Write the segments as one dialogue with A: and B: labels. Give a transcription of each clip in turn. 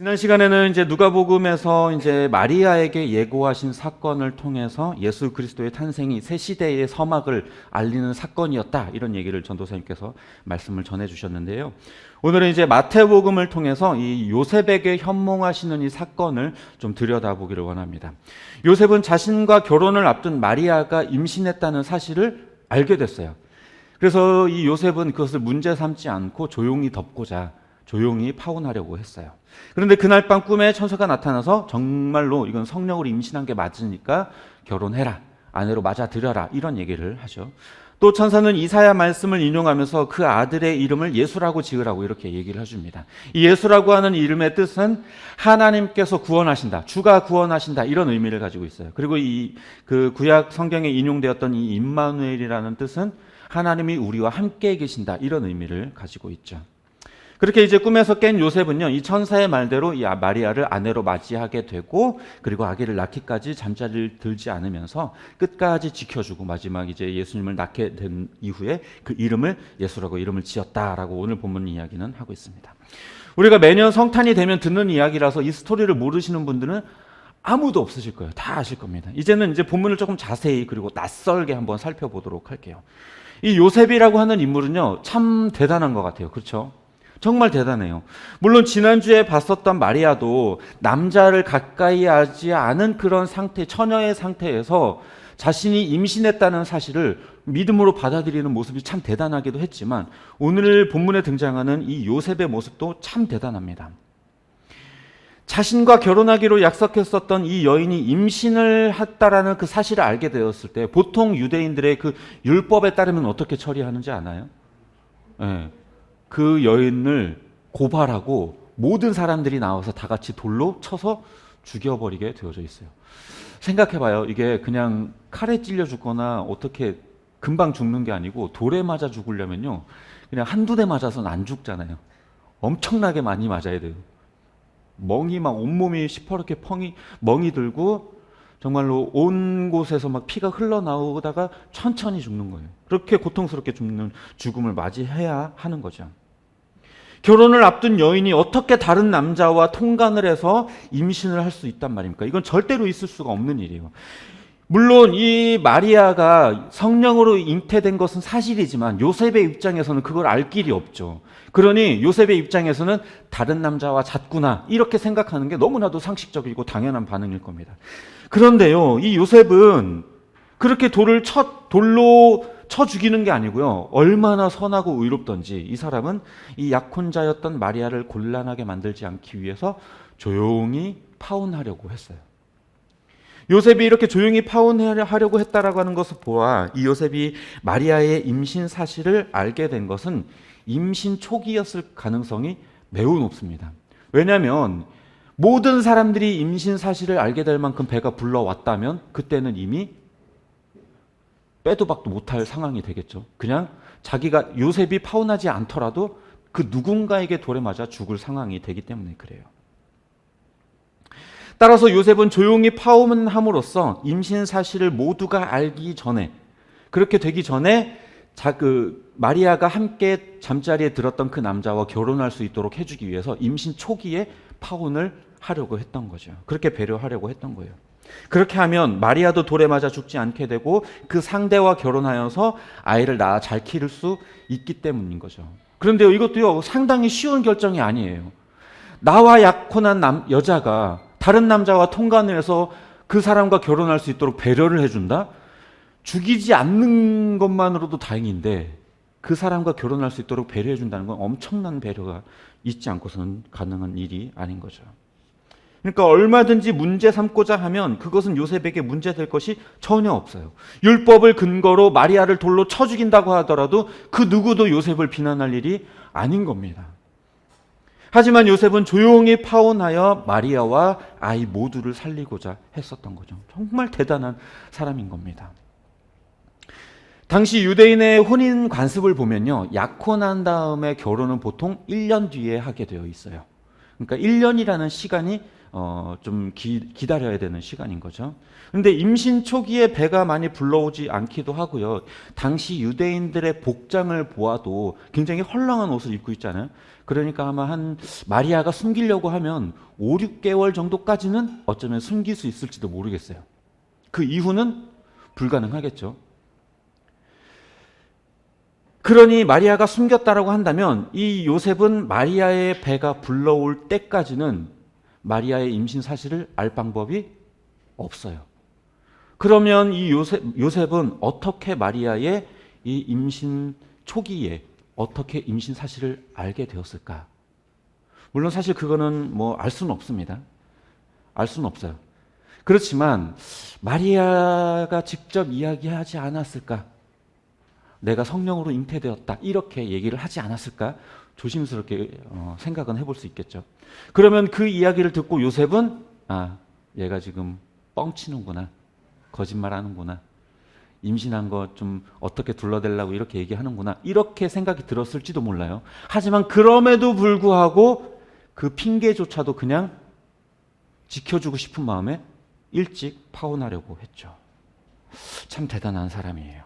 A: 지난 시간에는 이제 누가복음에서 이제 마리아에게 예고하신 사건을 통해서 예수 그리스도의 탄생이 새 시대의 서막을 알리는 사건이었다 이런 얘기를 전도사님께서 말씀을 전해 주셨는데요. 오늘은 이제 마태복음을 통해서 이 요셉에게 현몽하시는 이 사건을 좀 들여다보기를 원합니다. 요셉은 자신과 결혼을 앞둔 마리아가 임신했다는 사실을 알게 됐어요. 그래서 이 요셉은 그것을 문제 삼지 않고 조용히 덮고자 조용히 파혼하려고 했어요. 그런데 그날 밤 꿈에 천사가 나타나서 정말로 이건 성령으로 임신한 게 맞으니까 결혼해라. 아내로 맞아들여라. 이런 얘기를 하죠. 또 천사는 이사야 말씀을 인용하면서 그 아들의 이름을 예수라고 지으라고 이렇게 얘기를 해줍니다. 이 예수라고 하는 이름의 뜻은 하나님께서 구원하신다, 주가 구원하신다 이런 의미를 가지고 있어요. 그리고 이 그 구약 성경에 인용되었던 이 임마누엘이라는 뜻은 하나님이 우리와 함께 계신다 이런 의미를 가지고 있죠. 그렇게 이제 꿈에서 깬 요셉은요, 이 천사의 말대로 이 마리아를 아내로 맞이하게 되고, 그리고 아기를 낳기까지 잠자리를 들지 않으면서 끝까지 지켜주고 마지막 이제 예수님을 낳게 된 이후에 그 이름을 예수라고 이름을 지었다라고 오늘 본문 이야기는 하고 있습니다. 우리가 매년 성탄이 되면 듣는 이야기라서 이 스토리를 모르시는 분들은 아무도 없으실 거예요. 다 아실 겁니다. 이제는 이제 본문을 조금 자세히 그리고 낯설게 한번 살펴보도록 할게요. 이 요셉이라고 하는 인물은요, 참 대단한 것 같아요. 그렇죠? 정말 대단해요. 물론 지난주에 봤었던 마리아도 남자를 가까이 하지 않은 그런 상태, 처녀의 상태에서 자신이 임신했다는 사실을 믿음으로 받아들이는 모습이 참 대단하기도 했지만 오늘 본문에 등장하는 이 요셉의 모습도 참 대단합니다. 자신과 결혼하기로 약속했었던 이 여인이 임신을 했다라는 그 사실을 알게 되었을 때 보통 유대인들의 그 율법에 따르면 어떻게 처리하는지 아나요? 예. 그 여인을 고발하고 모든 사람들이 나와서 다 같이 돌로 쳐서 죽여버리게 되어져 있어요. 생각해봐요. 이게 그냥 칼에 찔려 죽거나 어떻게 금방 죽는 게 아니고 돌에 맞아 죽으려면요. 그냥 한두 대 맞아서는 안 죽잖아요. 엄청나게 많이 맞아야 돼요. 멍이 막 온몸이 시퍼렇게 펑이 멍이 들고 정말로 온 곳에서 막 피가 흘러나오다가 천천히 죽는 거예요. 그렇게 고통스럽게 죽는 죽음을 맞이해야 하는 거죠. 결혼을 앞둔 여인이 어떻게 다른 남자와 통간을 해서 임신을 할 수 있단 말입니까? 이건 절대로 있을 수가 없는 일이에요. 물론 이 마리아가 성령으로 잉태된 것은 사실이지만 요셉의 입장에서는 그걸 알 길이 없죠. 그러니 요셉의 입장에서는 다른 남자와 잤구나 이렇게 생각하는 게 너무나도 상식적이고 당연한 반응일 겁니다. 그런데요, 이 요셉은 그렇게 돌을 쳐 돌로 쳐 죽이는 게 아니고요. 얼마나 선하고 의롭던지 이 사람은 이 약혼자였던 마리아를 곤란하게 만들지 않기 위해서 조용히 파혼하려고 했어요. 요셉이 이렇게 조용히 파혼하려고 했다라고 하는 것을 보아 이 요셉이 마리아의 임신 사실을 알게 된 것은 임신 초기였을 가능성이 매우 높습니다. 왜냐하면 모든 사람들이 임신 사실을 알게 될 만큼 배가 불러왔다면 그때는 이미 빼도 박도 못할 상황이 되겠죠. 그냥 자기가 요셉이 파혼하지 않더라도 그 누군가에게 돌에 맞아 죽을 상황이 되기 때문에 그래요. 따라서 요셉은 조용히 파혼함으로써 임신 사실을 모두가 알기 전에 그렇게 되기 전에 자 그 마리아가 함께 잠자리에 들었던 그 남자와 결혼할 수 있도록 해주기 위해서 임신 초기에 파혼을 하려고 했던 거죠. 그렇게 배려하려고 했던 거예요. 그렇게 하면 마리아도 돌에 맞아 죽지 않게 되고 그 상대와 결혼하여서 아이를 낳아 잘 기를 수 있기 때문인 거죠. 그런데요, 이것도요, 상당히 쉬운 결정이 아니에요. 나와 약혼한 남, 여자가 다른 남자와 통간을 해서 그 사람과 결혼할 수 있도록 배려를 해준다? 죽이지 않는 것만으로도 다행인데 그 사람과 결혼할 수 있도록 배려해준다는 건 엄청난 배려가 있지 않고서는 가능한 일이 아닌 거죠. 그러니까 얼마든지 문제 삼고자 하면 그것은 요셉에게 문제 될 것이 전혀 없어요. 율법을 근거로 마리아를 돌로 쳐 죽인다고 하더라도 그 누구도 요셉을 비난할 일이 아닌 겁니다. 하지만 요셉은 조용히 파혼하여 마리아와 아이 모두를 살리고자 했었던 거죠. 정말 대단한 사람인 겁니다. 당시 유대인의 혼인 관습을 보면요. 약혼한 다음에 결혼은 보통 1년 뒤에 하게 되어 있어요. 그러니까 1년이라는 시간이 어, 좀 기, 기다려야 되는 시간인 거죠. 근데 임신 초기에 배가 많이 불러오지 않기도 하고요. 당시 유대인들의 복장을 보아도 굉장히 헐렁한 옷을 입고 있잖아요. 그러니까 아마 한 마리아가 숨기려고 하면 5, 6개월 정도까지는 어쩌면 숨길 수 있을지도 모르겠어요. 그 이후는 불가능하겠죠. 그러니 마리아가 숨겼다라고 한다면 이 요셉은 마리아의 배가 불러올 때까지는 마리아의 임신 사실을 알 방법이 없어요. 그러면 이 요셉, 요셉은 어떻게 마리아의 이 임신 초기에 어떻게 임신 사실을 알게 되었을까? 물론 사실 그거는 뭐 알 수는 없습니다. 알 수는 없어요. 그렇지만 마리아가 직접 이야기하지 않았을까? 내가 성령으로 잉태되었다. 이렇게 얘기를 하지 않았을까? 조심스럽게 어, 생각은 해볼 수 있겠죠. 그러면 그 이야기를 듣고 요셉은 아, 얘가 지금 뻥치는구나. 거짓말하는구나. 임신한 거좀 어떻게 둘러대려고 이렇게 얘기하는구나. 이렇게 생각이 들었을지도 몰라요. 하지만 그럼에도 불구하고 그 핑계조차도 그냥 지켜주고 싶은 마음에 일찍 파혼하려고 했죠. 참 대단한 사람이에요.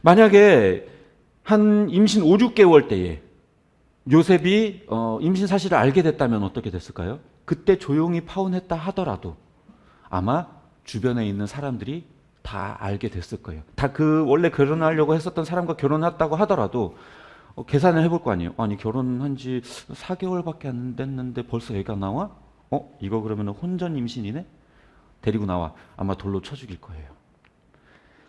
A: 만약에 한 임신 5, 6개월 때에 요셉이 어, 임신 사실을 알게 됐다면 어떻게 됐을까요? 그때 조용히 파혼했다 하더라도 아마 주변에 있는 사람들이 다 알게 됐을 거예요. 다 그 원래 결혼하려고 했었던 사람과 결혼했다고 하더라도 어, 계산을 해볼 거 아니에요. 아니 결혼한 지 4개월밖에 안 됐는데 벌써 애가 나와? 어 이거 그러면 혼전 임신이네? 데리고 나와 아마 돌로 쳐 죽일 거예요.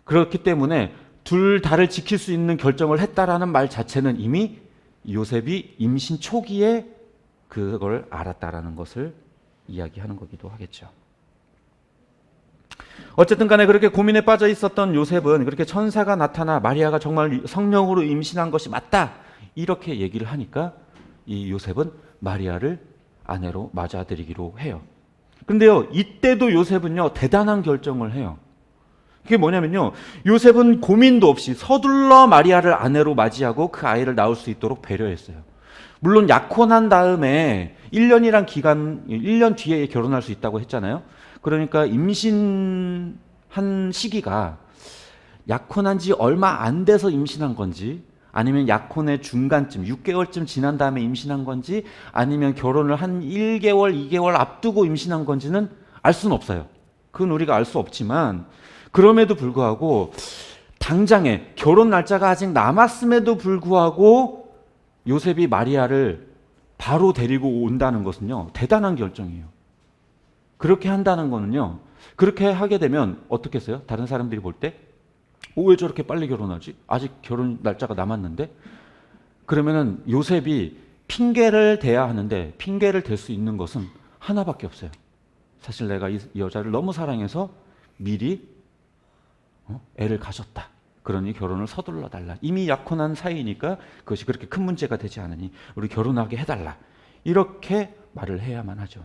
A: 그렇기 때문에 둘 다를 지킬 수 있는 결정을 했다라는 말 자체는 이미 요셉이 임신 초기에 그걸 알았다라는 것을 이야기하는 거기도 하겠죠. 어쨌든 간에 그렇게 고민에 빠져 있었던 요셉은 그렇게 천사가 나타나 마리아가 정말 성령으로 임신한 것이 맞다. 이렇게 얘기를 하니까 이 요셉은 마리아를 아내로 맞아들이기로 해요. 근데요, 이때도 요셉은요, 대단한 결정을 해요. 그게 뭐냐면요, 요셉은 고민도 없이 서둘러 마리아를 아내로 맞이하고 그 아이를 낳을 수 있도록 배려했어요. 물론 약혼한 다음에 1년이란 기간, 1년 뒤에 결혼할 수 있다고 했잖아요. 그러니까 임신한 시기가 약혼한 지 얼마 안 돼서 임신한 건지 아니면 약혼의 중간쯤 6개월쯤 지난 다음에 임신한 건지 아니면 결혼을 한 1개월, 2개월 앞두고 임신한 건지는 알 수는 없어요. 그건 우리가 알 수 없지만 그럼에도 불구하고 당장에 결혼 날짜가 아직 남았음에도 불구하고 요셉이 마리아를 바로 데리고 온다는 것은요 대단한 결정이에요. 그렇게 한다는 거는요 그렇게 하게 되면 어떻게 했어요? 다른 사람들이 볼 때 어, 왜 저렇게 빨리 결혼하지? 아직 결혼 날짜가 남았는데? 그러면은 요셉이 핑계를 대야 하는데 핑계를 댈 수 있는 것은 하나밖에 없어요. 사실 내가 이 여자를 너무 사랑해서 미리 어? 애를 가졌다. 그러니 결혼을 서둘러 달라. 이미 약혼한 사이니까 그것이 그렇게 큰 문제가 되지 않으니 우리 결혼하게 해달라. 이렇게 말을 해야만 하죠.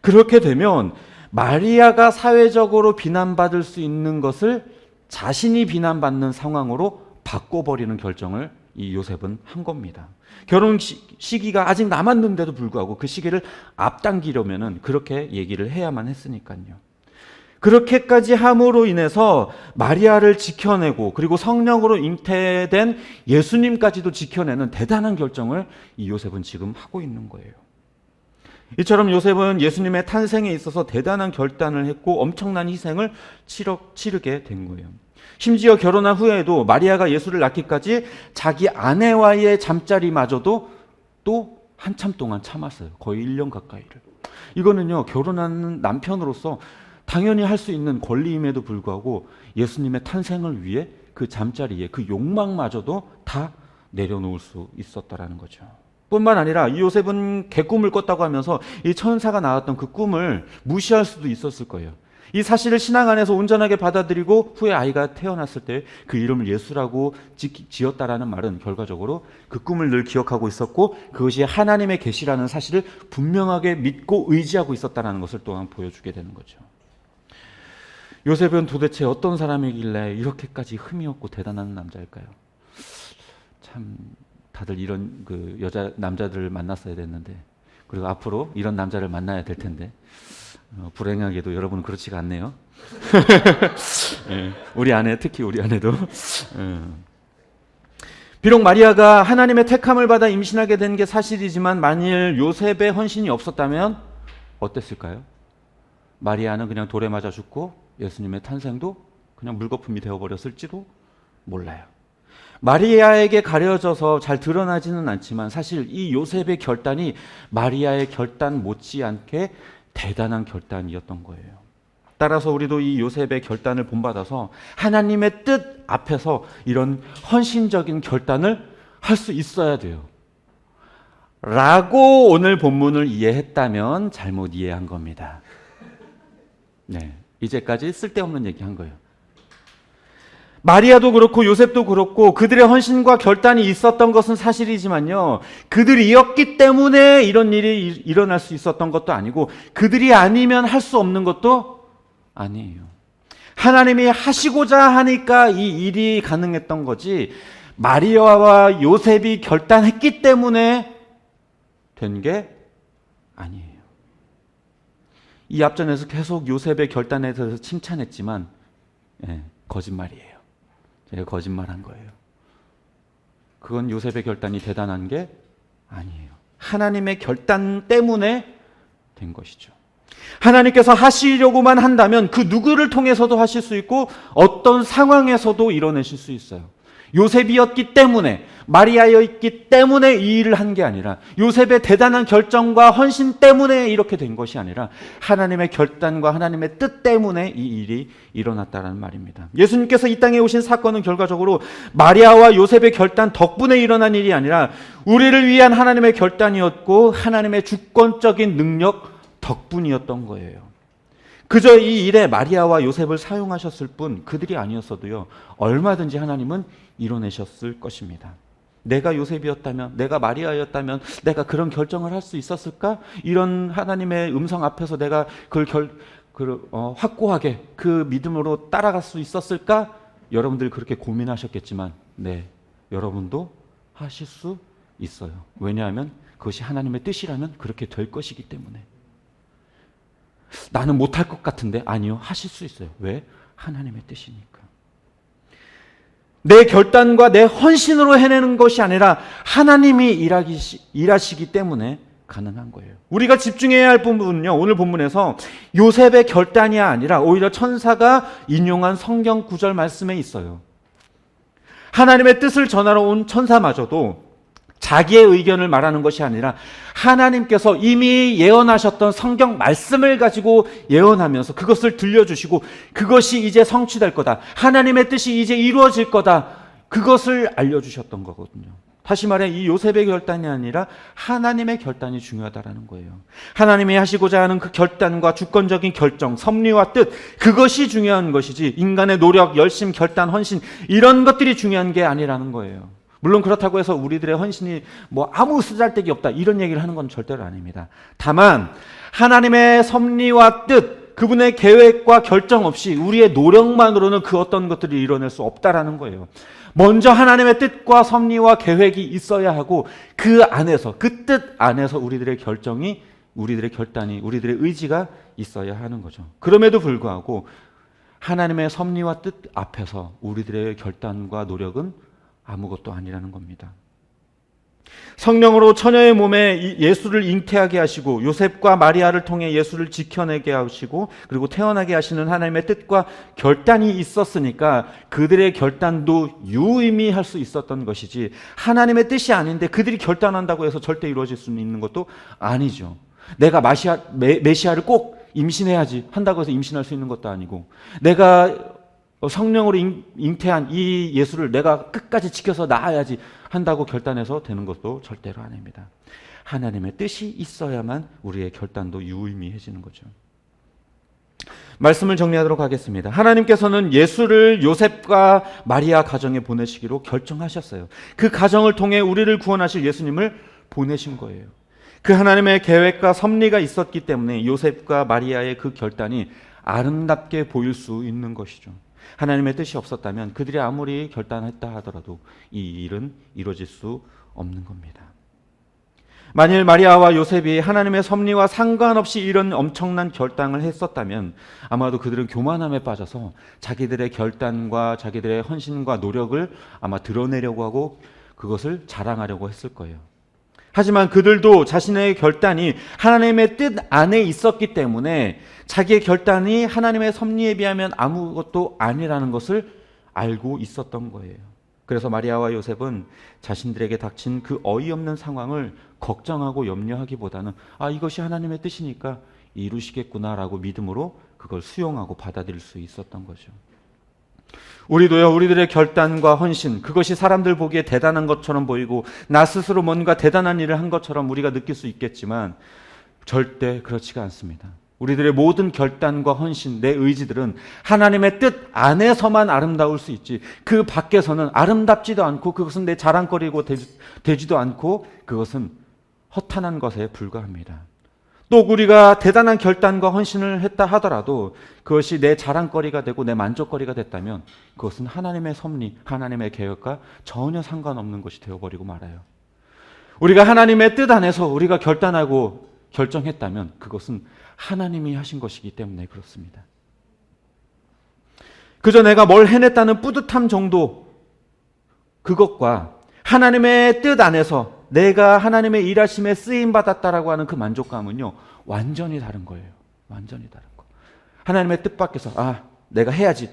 A: 그렇게 되면 마리아가 사회적으로 비난받을 수 있는 것을 자신이 비난받는 상황으로 바꿔버리는 결정을 이 요셉은 한 겁니다. 결혼 시, 시기가 아직 남았는데도 불구하고 그 시기를 앞당기려면은 그렇게 얘기를 해야만 했으니까요. 그렇게까지 함으로 인해서 마리아를 지켜내고 그리고 성령으로 잉태된 예수님까지도 지켜내는 대단한 결정을 이 요셉은 지금 하고 있는 거예요. 이처럼 요셉은 예수님의 탄생에 있어서 대단한 결단을 했고 엄청난 희생을 치러, 치르게 된 거예요. 심지어 결혼한 후에도 마리아가 예수를 낳기까지 자기 아내와의 잠자리마저도 또 한참 동안 참았어요. 거의 1년 가까이를. 이거는요, 결혼하는 남편으로서 당연히 할 수 있는 권리임에도 불구하고 예수님의 탄생을 위해 그 잠자리에 그 욕망마저도 다 내려놓을 수 있었다라는 거죠. 뿐만 아니라 이 요셉은 개꿈을 꿨다고 하면서 이 천사가 나왔던 그 꿈을 무시할 수도 있었을 거예요. 이 사실을 신앙 안에서 온전하게 받아들이고 후에 아이가 태어났을 때 그 이름을 예수라고 지었다라는 말은 결과적으로 그 꿈을 늘 기억하고 있었고 그것이 하나님의 계시라는 사실을 분명하게 믿고 의지하고 있었다라는 것을 또한 보여주게 되는 거죠. 요셉은 도대체 어떤 사람이길래 이렇게까지 흠이 없고 대단한 남자일까요? 참 다들 이런 그 여자 남자들을 만났어야 됐는데 그리고 앞으로 이런 남자를 만나야 될 텐데 어, 불행하게도 여러분은 그렇지가 않네요. 예, 우리 아내 특히 우리 아내도 음. 비록 마리아가 하나님의 택함을 받아 임신하게 된 게 사실이지만 만일 요셉의 헌신이 없었다면 어땠을까요? 마리아는 그냥 돌에 맞아 죽고 예수님의 탄생도 그냥 물거품이 되어 버렸을지도 몰라요. 마리아에게 가려져서 잘 드러나지는 않지만 사실 이 요셉의 결단이 마리아의 결단 못지않게 대단한 결단이었던 거예요. 따라서 우리도 이 요셉의 결단을 본받아서 하나님의 뜻 앞에서 이런 헌신적인 결단을 할 수 있어야 돼요. 라고 오늘 본문을 이해했다면 잘못 이해한 겁니다. 네. 이제까지 쓸데없는 얘기 한 거예요. 마리아도 그렇고 요셉도 그렇고 그들의 헌신과 결단이 있었던 것은 사실이지만요. 그들이었기 때문에 이런 일이 일- 일어날 수 있었던 것도 아니고 그들이 아니면 할 수 없는 것도 아니에요. 하나님이 하시고자 하니까 이 일이 가능했던 거지 마리아와 요셉이 결단했기 때문에 된 게 아니에요. 이 앞전에서 계속 요셉의 결단에 대해서 칭찬했지만 예, 거짓말이에요. 제가 거짓말한 거예요. 그건 요셉의 결단이 대단한 게 아니에요. 하나님의 결단 때문에 된 것이죠. 하나님께서 하시려고만 한다면 그 누구를 통해서도 하실 수 있고 어떤 상황에서도 이뤄내실 수 있어요. 요셉이었기 때문에 마리아였기 때문에 이 일을 한 게 아니라 요셉의 대단한 결정과 헌신 때문에 이렇게 된 것이 아니라 하나님의 결단과 하나님의 뜻 때문에 이 일이 일어났다라는 말입니다. 예수님께서 이 땅에 오신 사건은 결과적으로 마리아와 요셉의 결단 덕분에 일어난 일이 아니라 우리를 위한 하나님의 결단이었고 하나님의 주권적인 능력 덕분이었던 거예요. 그저 이 일에 마리아와 요셉을 사용하셨을 뿐 그들이 아니었어도요 얼마든지 하나님은 이뤄내셨을 것입니다. 내가 요셉이었다면, 내가 마리아였다면, 내가 그런 결정을 할 수 있었을까? 이런 하나님의 음성 앞에서 내가 그걸 결, 그, 어, 확고하게 그 믿음으로 따라갈 수 있었을까? 여러분들 그렇게 고민하셨겠지만, 네, 여러분도 하실 수 있어요. 왜냐하면 그것이 하나님의 뜻이라면 그렇게 될 것이기 때문에. 나는 못할 것 같은데 아니요 하실 수 있어요. 왜? 하나님의 뜻이니까. 내 결단과 내 헌신으로 해내는 것이 아니라 하나님이 일하기, 일하시기 때문에 가능한 거예요. 우리가 집중해야 할 부분은요, 오늘 본문에서 요셉의 결단이 아니라 오히려 천사가 인용한 성경 구절 말씀에 있어요. 하나님의 뜻을 전하러 온 천사마저도 자기의 의견을 말하는 것이 아니라 하나님께서 이미 예언하셨던 성경 말씀을 가지고 예언하면서 그것을 들려주시고 그것이 이제 성취될 거다. 하나님의 뜻이 이제 이루어질 거다. 그것을 알려주셨던 거거든요. 다시 말해 이 요셉의 결단이 아니라 하나님의 결단이 중요하다라는 거예요. 하나님이 하시고자 하는 그 결단과 주권적인 결정, 섭리와 뜻 그것이 중요한 것이지 인간의 노력, 열심, 결단, 헌신 이런 것들이 중요한 게 아니라는 거예요. 물론 그렇다고 해서 우리들의 헌신이 뭐 아무 쓰잘데기 없다 이런 얘기를 하는 건 절대로 아닙니다. 다만 하나님의 섭리와 뜻 그분의 계획과 결정 없이 우리의 노력만으로는 그 어떤 것들을 이뤄낼 수 없다라는 거예요. 먼저 하나님의 뜻과 섭리와 계획이 있어야 하고 그 안에서 그 뜻 안에서 우리들의 결정이 우리들의 결단이 우리들의 의지가 있어야 하는 거죠. 그럼에도 불구하고 하나님의 섭리와 뜻 앞에서 우리들의 결단과 노력은 아무것도 아니라는 겁니다. 성령으로 처녀의 몸에 예수를 잉태하게 하시고 요셉과 마리아를 통해 예수를 지켜내게 하시고 그리고 태어나게 하시는 하나님의 뜻과 결단이 있었으니까 그들의 결단도 유의미할 수 있었던 것이지 하나님의 뜻이 아닌데 그들이 결단한다고 해서 절대 이루어질 수 있는 것도 아니죠. 내가 마시아, 메, 메시아를 꼭 임신해야지 한다고 해서 임신할 수 있는 것도 아니고 내가 성령으로 잉태한 이 예수를 내가 끝까지 지켜서 나아야지 한다고 결단해서 되는 것도 절대로 아닙니다. 하나님의 뜻이 있어야만 우리의 결단도 유의미해지는 거죠. 말씀을 정리하도록 하겠습니다. 하나님께서는 예수를 요셉과 마리아 가정에 보내시기로 결정하셨어요. 그 가정을 통해 우리를 구원하실 예수님을 보내신 거예요. 그 하나님의 계획과 섭리가 있었기 때문에 요셉과 마리아의 그 결단이 아름답게 보일 수 있는 것이죠. 하나님의 뜻이 없었다면 그들이 아무리 결단했다 하더라도 이 일은 이루어질 수 없는 겁니다. 만일 마리아와 요셉이 하나님의 섭리와 상관없이 이런 엄청난 결단을 했었다면 아마도 그들은 교만함에 빠져서 자기들의 결단과 자기들의 헌신과 노력을 아마 드러내려고 하고 그것을 자랑하려고 했을 거예요. 하지만 그들도 자신의 결단이 하나님의 뜻 안에 있었기 때문에 자기의 결단이 하나님의 섭리에 비하면 아무것도 아니라는 것을 알고 있었던 거예요. 그래서 마리아와 요셉은 자신들에게 닥친 그 어이없는 상황을 걱정하고 염려하기보다는 아 이것이 하나님의 뜻이니까 이루시겠구나라고 믿음으로 그걸 수용하고 받아들일 수 있었던 거죠. 우리도요, 우리들의 결단과 헌신, 그것이 사람들 보기에 대단한 것처럼 보이고, 나 스스로 뭔가 대단한 일을 한 것처럼 우리가 느낄 수 있겠지만, 절대 그렇지가 않습니다. 우리들의 모든 결단과 헌신, 내 의지들은 하나님의 뜻 안에서만 아름다울 수 있지, 그 밖에서는 아름답지도 않고, 그것은 내 자랑거리고 되지, 되지도 않고, 그것은 허탄한 것에 불과합니다. 또 우리가 대단한 결단과 헌신을 했다 하더라도 그것이 내 자랑거리가 되고 내 만족거리가 됐다면 그것은 하나님의 섭리, 하나님의 계획과 전혀 상관없는 것이 되어버리고 말아요. 우리가 하나님의 뜻 안에서 우리가 결단하고 결정했다면 그것은 하나님이 하신 것이기 때문에 그렇습니다. 그저 내가 뭘 해냈다는 뿌듯함 정도 그것과 하나님의 뜻 안에서 내가 하나님의 일하심에 쓰임 받았다라고 하는 그 만족감은요 완전히 다른 거예요. 완전히 다른 거. 하나님의 뜻 밖에서 아 내가 해야지.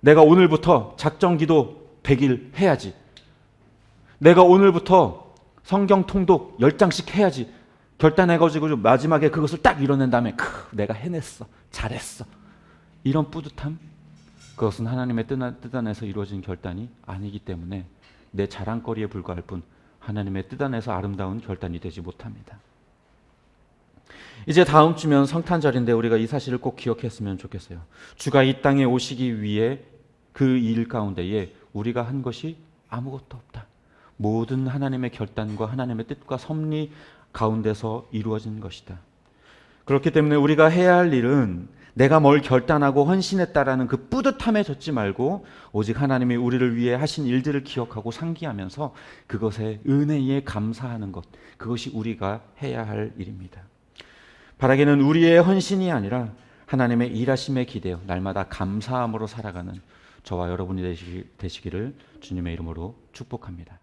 A: 내가 오늘부터 작정 기도 100일 해야지. 내가 오늘부터 성경 통독 10장씩 해야지. 결단해가지고 마지막에 그것을 딱 이뤄낸 다음에 크, 내가 해냈어. 잘했어. 이런 뿌듯함? 그것은 하나님의 뜻 안에서 이루어진 결단이 아니기 때문에 내 자랑거리에 불과할 뿐 하나님의 뜻 안에서 아름다운 결단이 되지 못합니다. 이제 다음 주면 성탄절인데 우리가 이 사실을 꼭 기억했으면 좋겠어요. 주가 이 땅에 오시기 위해 그 일 가운데에 우리가 한 것이 아무것도 없다. 모든 하나님의 결단과 하나님의 뜻과 섭리 가운데서 이루어진 것이다. 그렇기 때문에 우리가 해야 할 일은 내가 뭘 결단하고 헌신했다라는 그 뿌듯함에 젖지 말고 오직 하나님이 우리를 위해 하신 일들을 기억하고 상기하면서 그것에 은혜에 감사하는 것 그것이 우리가 해야 할 일입니다. 바라기는 우리의 헌신이 아니라 하나님의 일하심에 기대어 날마다 감사함으로 살아가는 저와 여러분이 되시기, 되시기를 주님의 이름으로 축복합니다.